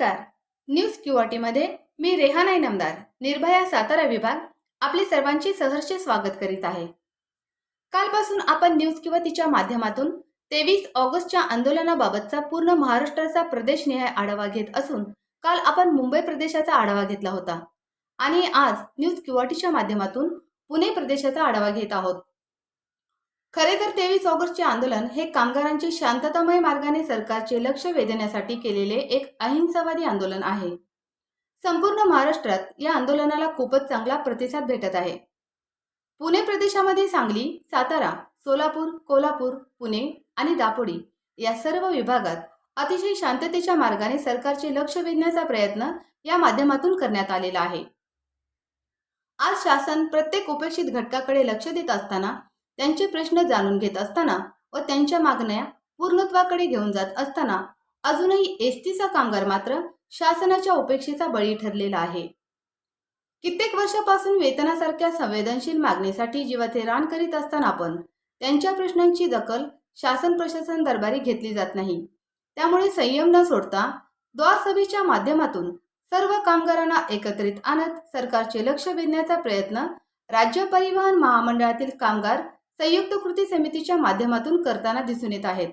क्यूआरटीमध्ये मी रेहानाई नमदार निर्भया सातारा विभाग आपले सर्वांची सहर्ष स्वागत करीत आहे. कालपासून आपण न्यूज किंवा तिच्या माध्यमातून तेवीस ऑगस्टच्या आंदोलनाबाबतचा पूर्ण महाराष्ट्राचा प्रदेशनिहाय आढावा घेत असून काल आपण मुंबई प्रदेशाचा आढावा घेतला होता. आणि आज न्यूज क्यूआरटीच्या माध्यमातून पुणे प्रदेशाचा आढावा घेत आहोत. खरे तर तेवीस ऑगस्टचे आंदोलन हे कामगारांचे शांततामय मार्गाने सरकारचे लक्ष वेधण्यासाठी केलेले एक अहिंसावादी आंदोलन आहे. संपूर्ण महाराष्ट्रात या आंदोलनाला खूपच चांगला प्रतिसाद भेटत आहे. पुणे प्रदेशामध्ये सांगली सातारा सोलापूर कोल्हापूर पुणे आणि दापोडी या सर्व विभागात अतिशय शांततेच्या मार्गाने सरकारचे लक्ष वेधण्याचा प्रयत्न या माध्यमातून करण्यात आलेला आहे. आज शासन प्रत्येक उपेक्षित घटकाकडे लक्ष देत असताना त्यांचे प्रश्न जाणून घेत असताना व त्यांच्या मागण्या पूर्णत्वाकडे घेऊन जात असताना अजूनही एसटीचा कामगार मात्र शासनाच्या उपेक्षेचा बळी ठरलेला आहे. कित्येक वर्षापासून वेतनासारख्या संवेदनशील मागणीसाठी जीवाचे रान करीत असताना पण त्यांच्या प्रश्नांची दखल शासन प्रशासन दरबारी घेतली जात नाही. त्यामुळे संयम न सोडता द्वार सभेच्या माध्यमातून सर्व कामगारांना एकत्रित आणत सरकारचे लक्ष वेधण्याचा प्रयत्न राज्य परिवहन महामंडळातील कामगार संयुक्त कृती समितीच्या माध्यमातून करताना दिसून येत आहेत.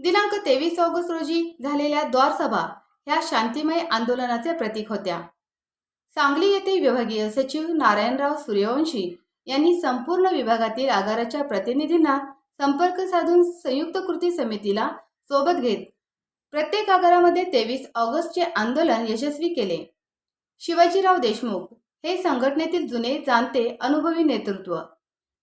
दिनांक तेवीस ऑगस्ट रोजी झालेल्या द्वारसभा ह्या शांतिमय आंदोलनाचे प्रतीक होत्या. सांगली येथे विभागीय सचिव नारायणराव सूर्यवंशी यांनी संपूर्ण विभागातील आगाराच्या प्रतिनिधींना संपर्क साधून संयुक्त कृती समितीला सोबत घेत प्रत्येक आगारामध्ये तेवीस ऑगस्टचे आंदोलन यशस्वी केले. शिवाजीराव देशमुख हे संघटनेतील जुने जाणते अनुभवी नेतृत्व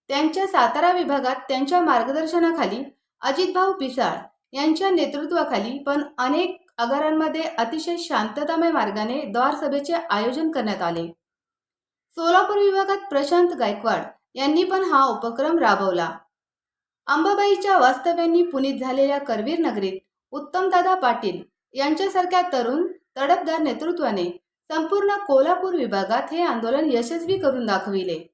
त्यांच्या सातारा विभागात त्यांच्या मार्गदर्शनाखाली अजितभाऊ पिसाळ यांच्या नेतृत्वाखाली पण अनेक आगारांमध्ये अतिशय शांततामय मार्गाने द्वारसभेचे आयोजन करण्यात आले. सोलापूर विभागात प्रशांत गायकवाड यांनी पण हा उपक्रम राबवला. अंबाबाईच्या वास्तव्यांनी पुनीत झालेल्या करवीर नगरीत उत्तमदादा पाटील यांच्यासारख्या तरुण तडपदार नेतृत्वाने संपूर्ण कोल्हापूर विभागात हे आंदोलन यशस्वी करून दाखविले.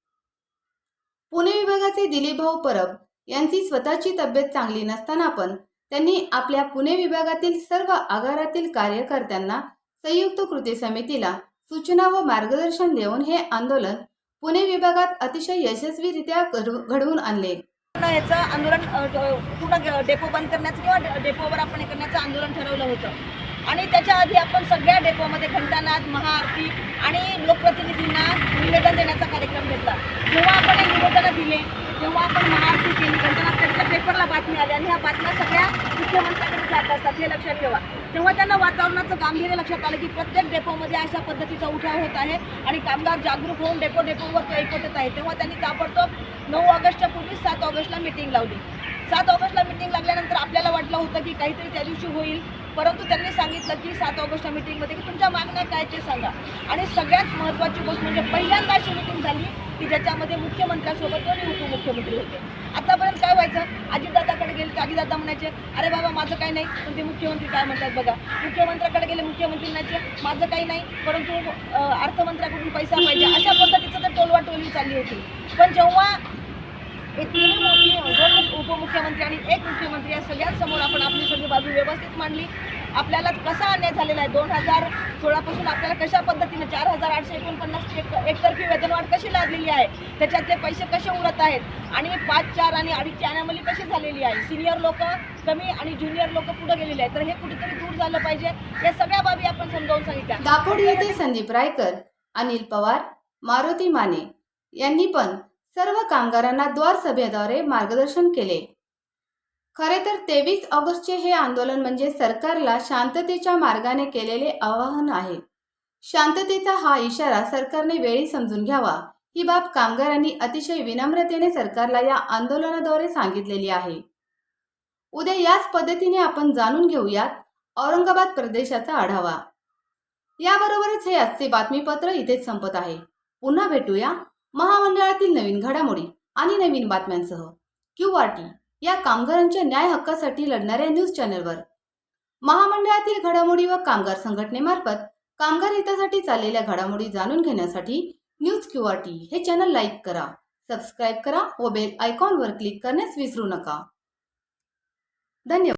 पुणे विभागाचे दिलीपभाऊ परब यांची स्वतःची तब्येत चांगली नसताना पण त्यांनी आपल्या पुणे विभागातील सर्व आगारातील कार्यकर्त्यांना संयुक्त कृती समितीला सूचना व मार्गदर्शन देऊन हे आंदोलन पुणे विभागात अतिशय यशस्वीरित्या घडवून आणले. याचं आंदोलन पूर्ण डेपो बंद करण्याचं किंवा डेपोवर आपण हे करण्याचं आंदोलन ठरवलं होतं. आणि त्याच्या आधी आपण सगळ्या डेपोमध्ये घंटानाद महाआरती आणि लोकप्रतिनिधींना निवेदन देण्याचा कार्यक्रम घेतला जेव्हा आपण हे निवेदनं दिले तेव्हा आपण महाआरती केली घंटानाद त्यांच्या बातमी आली आणि ह्या बातम्या सगळ्या मुख्यमंत्र्यांकडे जात असतात. हे लक्षात ठेवा. तेव्हा त्यांना वातावरणाचं गांभीर्य लक्षात आलं की प्रत्येक डेपोमध्ये अशा पद्धतीचा उठाव होत आहे आणि कामगार जागरूक होऊन डेपो डेपोवर ते ऐकत आहे. तेव्हा त्यांनी ताबडतोब नऊ ऑगस्टच्या पूर्वी सात ऑगस्टला मिटिंग लावली. सात ऑगस्टला मिटिंग लागल्यानंतर आपल्याला वाटलं होतं की काहीतरी त्या दिवशी होईल. परंतु त्यांनी सांगितलं की सात ऑगस्टच्या मिटिंगमध्ये की तुमच्या मागण्या काय ते सांगा. आणि सगळ्यात महत्त्वाची गोष्ट म्हणजे पहिल्यांदा अशी मिटिंग झाली की ज्याच्यामध्ये मुख्यमंत्र्यासोबत दोन्ही उपमुख्यमंत्री होते. आतापर्यंत काय व्हायचं? अजितदादाकडे गेले की अजितदादा म्हणायचे अरे बाबा माझं काही नाही. पण ते मुख्यमंत्री काय म्हणतात बघा? मुख्यमंत्र्याकडे गेले मुख्यमंत्री म्हणायचे माझं काही नाही परंतु अर्थमंत्र्याकडून पैसा पाहिजे. अशा पद्धतीचं तर टोलवाटोली चालली होती. पण जेव्हा हे तीन मोठी दोन उपमुख्यमंत्री आणि एक मुख्यमंत्री या सगळ्यांसमोर आपण आपली सगळी बाजू व्यवस्थित मांडली आपल्याला कसा अन्याय झालेला आहे? दोन हजार सोळापासून आपल्याला कशा पद्धतीने चार हजार आठशे एकोणपन्नासची एक एकतर्फी वेतनवाढ कशी लागलेली आहे? त्याच्यातले पैसे कसे उडत आहेत? आणि पाच चार आणि अडीचची अनामली कशी झालेली आहे? सिनियर लोक कमी आणि ज्युनियर लोक पुढे गेलेले आहेत. तर हे कुठेतरी दूर झालं पाहिजे. या सगळ्या बाबी आपण समजावून सांगितल्या. दापोडी येथे संदीप रायकर अनिल पवार मारुती माने यांनी पण सर्व कामगारांना द्वार सभेद्वारे मार्गदर्शन केले. खरे तर तेवीस ऑगस्टचे हे आंदोलन म्हणजे सरकारला शांततेच्या मार्गाने केलेले आवाहन आहे. शांततेचा हा इशारा सरकारने वेळी समजून घ्यावा ही बाब कामगारांनी अतिशय विनम्रतेने सरकारला या आंदोलनाद्वारे सांगितलेली आहे. उद्या याच पद्धतीने आपण जाणून घेऊयात औरंगाबाद प्रदेशाचा आढावा. याबरोबरच हे आजचे बातमीपत्र इथेच संपत आहे. पुन्हा भेटूया महामंडळातील नवीन घडामोडी आणि नवीन बातम्यांसह. Q R T. या कामगारांच्या न्याय हक्कासाठी लढणाऱ्या न्यूज चॅनलवर. महामंडळातील घडामोडी व कामगार संघटनेमार्फत कामगार हितासाठी चाललेल्या घडामोडी जाणून घेण्यासाठी न्यूज क्यू आर टी हे चॅनल लाईक करा सबस्क्राईब करा व बेल आयकॉनवर क्लिक करण्यास विसरू नका. धन्यवाद.